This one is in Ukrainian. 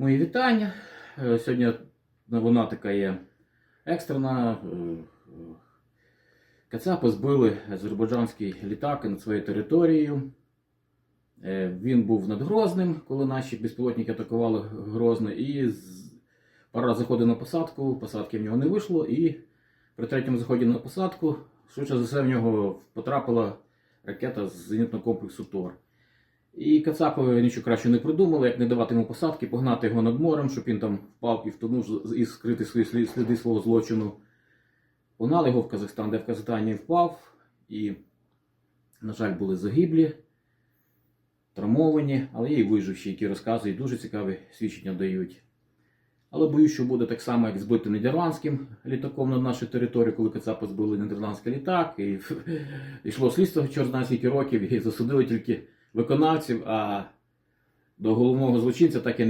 Мої вітання. Е, Сьогодні вона така є екстрена. Е, е, Кацапи збили азербайджанський літак над своєю територією. Він був над Грозним, коли наші безпілотники атакували Грозне, і пара заходив на посадку, посадки в нього не вийшло, і при третьому заході на посадку, швидше за все, в нього потрапила ракета з зенітного комплексу ТОР. І Кацапи нічого краще не придумали, як не давати йому посадки, погнати його над морем, щоб він там впав і втонув і скрити свої сліди свого злочину. Погнали його в Казахстан, де в Казахстані впав, і, на жаль, були загиблі, травмовані, але є і виживші, які розказують, дуже цікаві свідчення дають. Але боюсь, що буде так само, як збити нідерландським літаком над нашу територію, коли Кацапи збили нідерландський літак, і йшло слідство знає скільки років, і засудили тільки виконавців, а до головного злочинця так і не